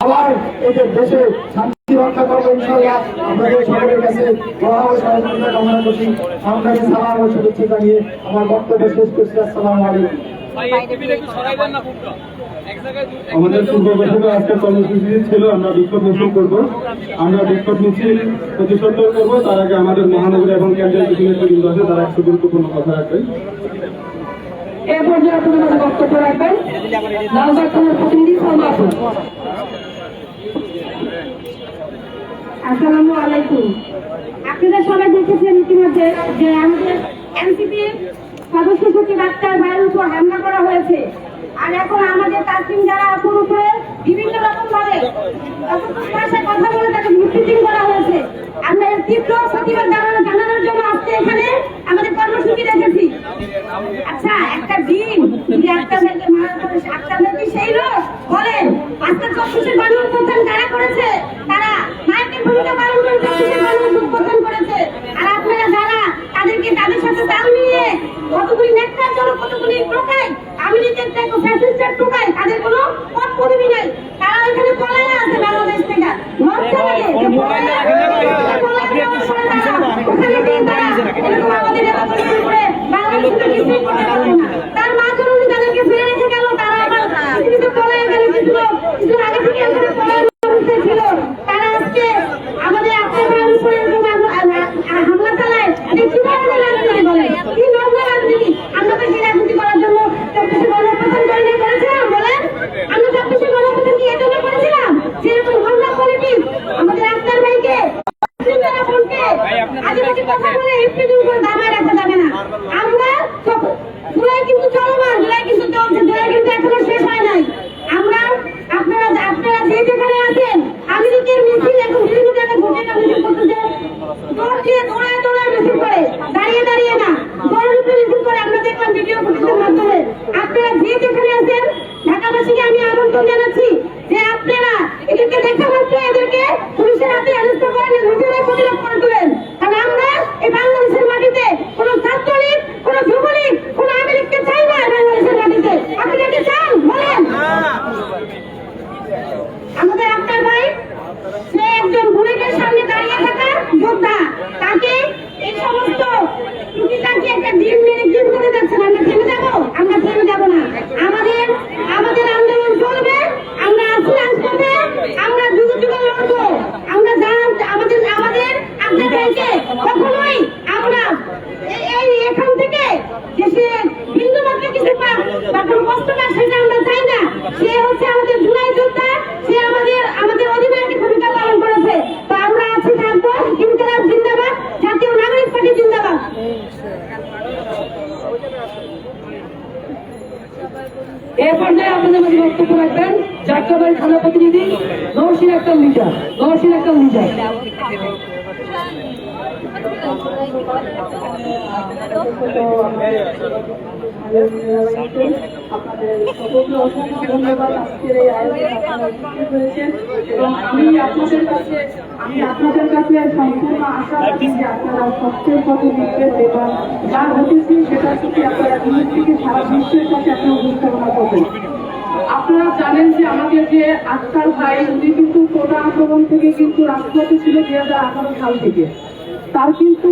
আবার এদের দেশে শান্তি রক্ষা করব ইনশাল্লাহ আপনাদের সকলের কাছে দোয়া ও সহযোগিতা কামনা করছি। আপনাকে সালাম ও শুভেচ্ছা জানিয়ে আমার বক্তব্য শেষ করছি। আসসালামু আলাইকুম। আমাদের পূর্ব বৈঠকে আজকে কর্মসূচি ছিল আমরা বিক্ষোভ মিছিল করব। আমরা বিক্ষোভ মিছিল প্রতিষ্ঠা করব। তার আগে আমাদের মহানগরী এবং কেন্দ্রীয় কিছু নেতৃবৃন্দ আছে তারা একটু গুরুত্বপূর্ণ কথা রাখবেন। এ পর্যায়ে আপনাদের বক্তব্য রাখবেন। লালবাগ প্রতিনিধি আসসালামু আলাইকুম। আপনারা সবাই দেখেছেন ইতিমধ্যে যে আমাদের এনসিপির সদস্য সচিব আক্তার ভাইয়ের উপর হামলা করা হয়েছে। আর এখন আমাদের তাসিম যারা আপুর উপরে বিভিন্ন রকম ভাবে ভাষায় কথা বলে তাকে মিসলিডিং করা হয়েছে। আমরা এর তীব্র প্রতিবাদ জানানো জানানোর জন্য আজকে এখানে আমাদের কর্মসূচি রেখেছি। আচ্ছা একটা দিন যে একটা মেয়েকে মারা করে একটা মেয়ে সেই লোক? বলেন, আজকে চব্বিশের উত্থান কারা? তারা মায়ের ভূমিকা পালন করে চব্বিশের বাণী উত্থান করেছে আর আপনারা যারা তাদেরকে তাদের সাথে তাল নিয়ে কতগুলি নেতার জন্য কতগুলি টোকায় আমি নিজের থেকে ফ্যাসিস্টার টোকায় তাদের কোনো পথ পদবি নাই তারা এখানে পলায় আছে বাংলাদেশ থেকে লজ্জা লাগে যে পলায় পলায় ওখানে গিয়ে তারা এরকম আমাদের এলাকা করে বাংলাদেশ থেকে কিছুই করতে পারবে না তার মা জরুরি তাদেরকে ফিরে রেখে গেল তারা আবার পৃথিবীতে পলায় গেল কিছু লোক কিছু আগে থেকে এখানে পলায় অবস্থায় ছিল তারা আজকে আমাদের আপনার ভাইয়ের উপরে এরকম আম- আ- আ- হামলা চালায় এটা কি ধরনের রাজনীতি বলে কি নোংরা রাজনীতি আমরা তো সেই রাজনীতি করার জন্য চব্বিশে গণপ্রধান করে করেছিলাম বলেন আমরা চব্বিশে গণপ্রধান কি এজন্য করেছিলাম যেরকম হামলা পলিটিক্স আমাদের আক্তার ভাইকে চিন্তারা ফোনকে আজেবাজে কথা বলে ইফতিজিং করে দামায় রাখা যাবে না আমরা সব- জুলাই কিন্তু চলমান জুলাই কিন্তু চলছে জুলাই কিন্তু এখনও শেষ হয় নাই আমরা আপনারা আপনারা যে যেখানে আছেন আমি যদি এর মিছিল এখন বিভিন্ন জায়গায় ভোটে না মিছিল করতেছে দৌড় দিয়ে দৌড়ায় দৌড়ায় মিছিল করে দাঁড়িয়ে দাঁড়িয়ে না দৌড়ের উপরে মিছিল করে আমরা দেখলাম ভিডিও ফুটেজের মাধ্যমে আপনারা যে যেখানে আছেন ঢাকাবাসীকে আমি আমন্ত্রণ জানাচ্ছি যে আপনারা এদেরকে দেখা মাত্র এদেরকে পুলিশের হাতে অ্যারেস্ট করেন নিজেরাই প্রতিরোধ করে তোলেন কারণ আমরা এই বাংলাদেশের মাটিতে কোনো ছাত্রলীগ কোনো যুবলীগ কোনো আমেরিককে চাই না এই বাংলাদেশের মাটিতে আপনারা কি চান বলেন আমাদের আক্তার ভাই সে একজন বুলেটের সামনে দাঁড়িয়ে থাকা যোদ্ধা তাকে এই সমস্ত টুকিটাকি একটা ডিম মেরে ডিম করে যাচ্ছেন আমরা থেমে যাব আমরা থেমে যাব না আমাদের আমাদের আন্দোলন চলবে আমরা আছি আসবে আমরা যুগে যুগে লড়বো আমরা জান আমাদের আমাদের আক্তার ভাইকে কখনোই আমরা এই- এই এখান থেকে যে সে বিন্দু মাত্র কিছু পাক বা কোনো কষ্ট পাক সেটা আমরা চাই না সে হচ্ছে আমাদের জুলাই যোদ্ধা সে আমাদের আমাদের অধিনায়কের ভূমিকা পালন করেছে তো আমরা আছি থাকব ইনকলাব জিন্দাবাদ জাতীয় নাগরিক পার্টি জিন্দাবাদ এ পর্যায়ে আপনাদের মধ্যে বক্তব্য রাখবেন যাত্রাবাড়ি থানা প্রতিনিধি নরসিন একটা লিডার। নরসিন একটা লিডার। আপনারা সেটা থেকে থেকে বিশ্বের কাছে আপনারা জানেন যে আমাদের যে আজকাল ভাই, উনি কিন্তু কোটা আক্রমণ থেকে কিন্তু রাষ্ট্রপতি ছিল দুই হাজার আঠারো সাল থেকে। তার কিন্তু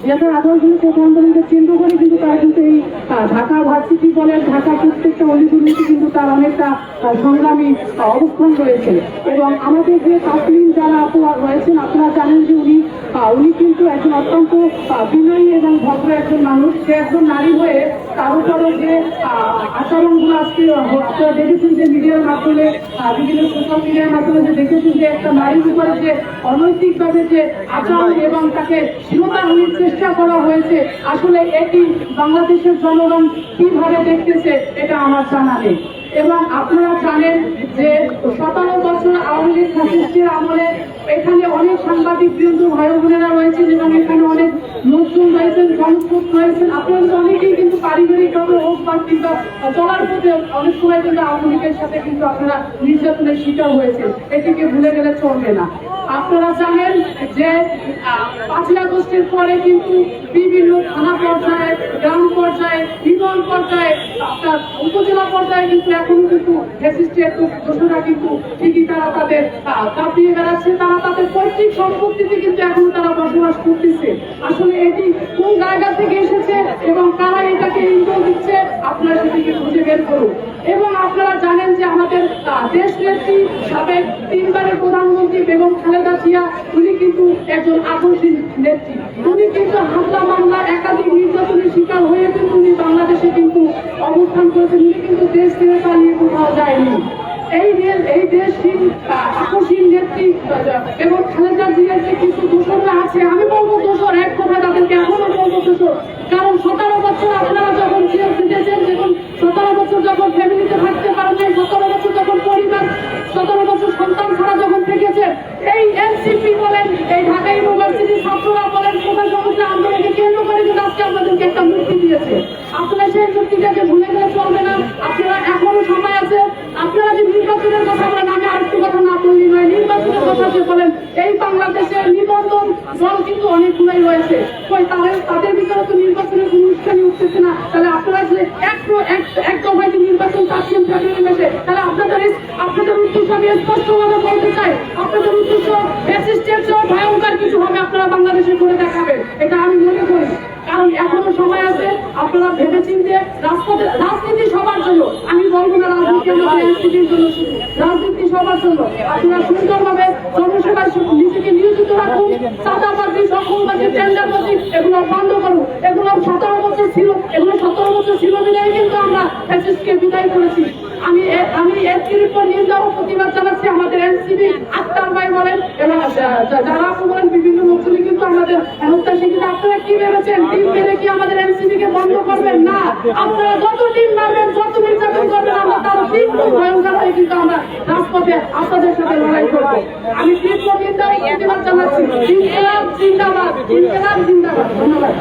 দুই আঠারো সালে কেন্দ্র করে কিন্তু তার কিন্তু এই ঢাকা ভার্সিটি বলেন, ঢাকা প্রত্যেকটা অলিগুলিতে কিন্তু তার অনেকটা সংগ্রামী অবস্থান রয়েছে। এবং আমাদের যে তাসলিম যারা রয়েছেন, আপনারা জানেন যে উনি উনি কিন্তু একজন অত্যন্ত বিনয়ী এবং ভদ্র একজন মানুষ। সে একজন নারী হয়ে তার উপরে যে আচরণগুলো আজকে আপনারা দেখেছেন যে মিডিয়ার মাধ্যমে বিভিন্ন সোশ্যাল মিডিয়ার মাধ্যমে যে দেখেছেন যে একটা নারীর উপরে যে অনৈতিকভাবে যে আচরণ এবং তাকে শিরোধারণের চেষ্টা করা হয়েছে। আসলে এটি বাংলাদেশের জনগণ কীভাবে দেখতেছে, এটা আমার জানা নেই। এবং আপনারা জানেন যে সতেরো বছর আওয়ামী লীগ আমলে এখানে অনেক সাংবাদিক বৃন্দ, ভাই বোনেরা রয়েছেন এবং এখানে অনেক লোকজন রয়েছেন জনস্রোত রয়েছেন। আপনারা অনেকেই কিন্তু পারিবারিক ভাবে হোক বা কিংবা চলার পথে অনেক সময় কিন্তু আওয়ামী লীগের সাথে কিন্তু আপনারা নির্যাতনের শিকার হয়েছে এটিকে ভুলে গেলে চলবে না। আপনারা জানেন যে পাঁচই আগস্টের পরে কিন্তু বিভিন্ন থানা পর্যায়ে, গ্রাম পর্যায়ে ইউনিয়ন পর্যায়ে, আপনার উপজেলা পর্যায়ে কিন্তু এখনও কিন্তু দোষরা কিন্তু ঠিকই তারা তাদের কাঁপিয়ে বেড়াচ্ছে। তারা পৈতৃক সম্পত্তিতে কিন্তু এখন তারা বসবাস করতেছে। আসলে এটি কোন জায়গা থেকে এসেছে এবং কারা এটাকে ইন্ধন দিচ্ছে, আপনারা সেটিকে খুঁজে বের করুন। এবং আপনারা জানেন যে আমাদের দেশ নেত্রী সাবেক তিনবারের প্রধানমন্ত্রী বেগম খালেদা জিয়া, উনি কিন্তু একজন আকর্ষণ নেত্রী। উনি কিন্তু হামলা, মামলা, একাধিক নির্যাতনের শিকার হয়ে কিন্তু উনি বাংলাদেশে কিন্তু অবস্থান করেছেন। উনি কিন্তু দেশ ছেড়ে পালিয়ে কোথাও যায়নি। এই এই দেশহীন আকর্ষণ নেত্রী এবং খালেদা জিয়ার যে কিছু দোষররা আছে, আমি বলব দোষর, এক কথা তাদেরকে এখনও বলব দোষর। কারণ সতেরো বছর আপনারা যখন জেল খেটেছেন যখন সতেরো বছর যখন ফ্যামিলিতে থাকতে পারেন নাই সতেরো বছর যখন পরিবার সতেরো বছর সন্তান ছাড়া যখন থেকেছে এই এনসিপি বলেন এই ঢাকা ইউনিভার্সিটির ছাত্ররা বলেন কোথায় সমস্যা আন্দোলনকে কেন্দ্র করে কিন্তু আজকে আপনাদেরকে একটা মুক্তি দিয়েছে আপনারা সেই মুক্তিটাকে ভুলে গেলে চলবে না আপনারা এখনও সময় আছে আপনারা যে নির্বাচনের কথা বলেন আমি আরেকটু কথা না বললি নয় বলেন, এই বাংলাদেশের নিবন্ধন দল কিন্তু অনেক অনেকগুলোই রয়েছে। তাদের ভিতরে তো নির্বাচনের কোনো অনুষ্ঠানই উঠতেছে না। তাহলে আপনারা যে এক এক দফায় যে নির্বাচন চাচ্ছেন ফেব্রুয়ারি তাহলে আপনাদের আপনাদের উদ্দেশ্য আমি স্পষ্টভাবে বলতে চাই। আপনাদের উদ্দেশ্য ভয়ঙ্কর কিছু হবে, আপনারা বাংলাদেশে করে দেখাবেন। এটা আমি মনে করি। কারণ এখনও সময় আছে, আপনারা ভেবে চিনতে রাজপথে রাজনীতি সবার জন্য। আমি বলব না রাজনীতি এনসিপির জন্য রাজনীতি সবার জন্য। আপনারা সুন্দরভাবে সু- নিজেকে নিয়োজিত রাখুন টেন্ডারবাজি এগুলো বন্ধ করুন। এগুলো সতেরো বছর ছিল। এগুলো সতেরো বছর ছিল বিদায় কিন্তু আমরা ফ্যাসিস্টকে বিদায় করেছি। আমি আমি এর উপর নিন্দা ও প্রতিবাদ জানাচ্ছি। আমাদের এনসিপি আক্তার ভাই বলেন, এবং যারা বলেন, বিভিন্ন লোকজনই কিন্তু আমাদের কি ভেবেছেন টিম মেরে কি আমাদের এনসিপি কে বন্ধ করবেন? না। আপনারা যত টিম মারবেন যত নির্যাতন করবেন আমরা তার তীব্র ভয়ঙ্কর হয়ে কিন্তু আমরা রাজপথে আপনাদের সাথে লড়াই করব। আমি তীব্র নিন্দা প্রতিবাদ জানাচ্ছি। ইনকেলাব জিন্দাবাদ। ইনকেলাব জিন্দাবাদ। ধন্যবাদ।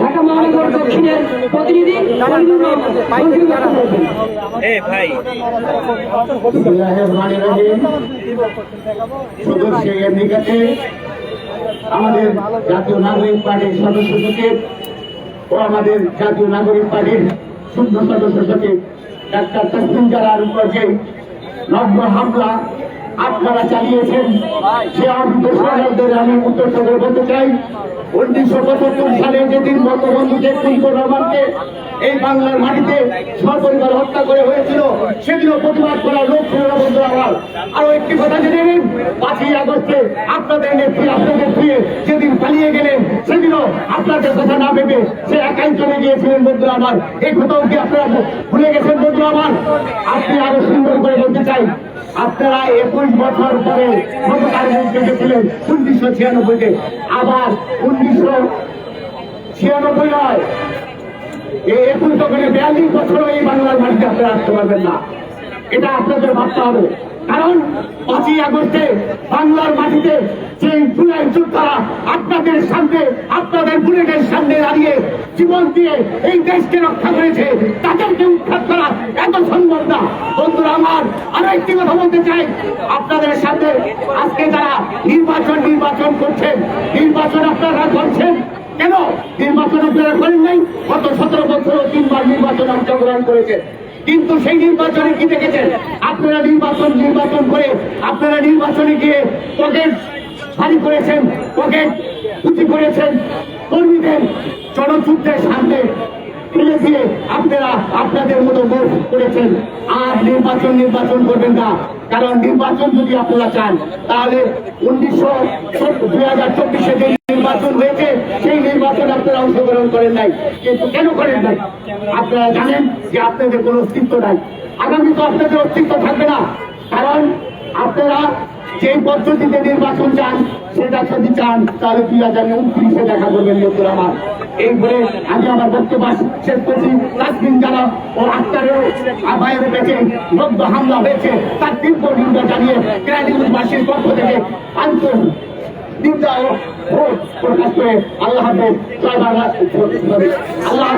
ঢাকা মহানগর দক্ষিণের প্রতিনিধি আমাদের জাতীয় নাগরিক পার্টির সদস্য সচিব ও আমাদের জাতীয় নাগরিক পার্টির শূন্য সদস্য সচিব ডাক্তার তসলিম জালার উপর যে নগ্ন হামলা আপনারা চালিয়েছেন। সে অবিদেশদের আমি উত্তর বলতে চাই উনিশশো পঁচাত্তর সালে যেদিন বঙ্গবন্ধু শেখ এই বাংলার মাটিতে সপরিবার হত্যা করে হয়েছিল, সেদিনও প্রতিবাদ করার লোক ছিল না বন্ধু আমার। আরও একটি কথা জেনে নিন, পাঁচই আগস্টে আপনাদের নেত্রী, আপনাদের প্রিয় যেদিন পালিয়ে গেলেন, সেদিনও আপনাদের কথা না ভেবে সে একাই চলে গিয়েছিলেন বন্ধু আমার। এই কথাও কি আপনারা ভুলে গেছেন বন্ধু আমার। আপনি আরও সুন্দর করে বলতে চাই আপনারা একুশ বছর পরে ক্ষমতার মধ্যে গেছিলেন উনিশশো ছিয়ানব্বইতে। আবার উনিশশো ছিয়ানব্বই নয়। এই একুশ দোকানে বিয়াল্লিশ বছরও এই বাংলার মাটিতে আপনারা আসতে পারবেন না। এটা আপনাদের ভাবতে হবে। কারণ পাঁচই আগস্টে বাংলার মাটিতে যে জুলাই যোদ্ধারা আপনাদের সামনে, আপনাদের বুলেটের সামনে দাঁড়িয়ে জীবন দিয়ে এই দেশকে রক্ষা করেছে, তাদেরকে উৎখাত করা এত সম্ভব না। বন্ধুরা, আমার বলতে চাই, আপনাদের আজকে যারা নির্বাচন নির্বাচন করছেন, নির্বাচন আপনারা করছেন, কেন? নির্বাচন আপনারা করেন নাই, গত সতেরো বছর তিনবার নির্বাচন অংশগ্রহণ করেছেন। কিন্তু সেই নির্বাচনে কি দেখেছেন? আপনারা নির্বাচন নির্বাচন করে আপনারা নির্বাচনে গিয়ে পকেট ভারী করেছেন, পকেট উঁচু করেছেন। কর্মীদের জনযুদ্ধের সামনে ফেলে দিয়ে আপনারা আপনাদের মতো মুখ করেছেন। আর নির্বাচন নির্বাচন করবেন না। কারণ নির্বাচন যদি আপনারা চান, তাহলে উনিশশো দুই হাজার চব্বিশে যে নির্বাচন হয়েছে, সেই নির্বাচন আপনারা অংশগ্রহণ করেন নাই। কিন্তু কেন করেন নাই? আপনারা জানেন যে আপনাদের কোনো অস্তিত্ব নাই। আগামী তো আপনাদের অস্তিত্ব থাকবে না। কারণ আপনারা যে পদ্ধতিতে নির্বাচন চান সেটা যদি চান। তাহলে দুই হাজার উনত্রিশে দেখা করবেন বন্ধুরা আমার। বলে আমি আমার বক্তব্য শেষ করছি। তাসমিন যারা ও আক্তারেও আবায়ের পেছে লব্ধ হামলা হয়েছে, তার তীব্র নিন্দা জানিয়ে কেরানীবাসীর পক্ষ থেকে আন্ত নিন্দা ও ভোট প্রকাশ করে আল্লাহ আল্লাহ।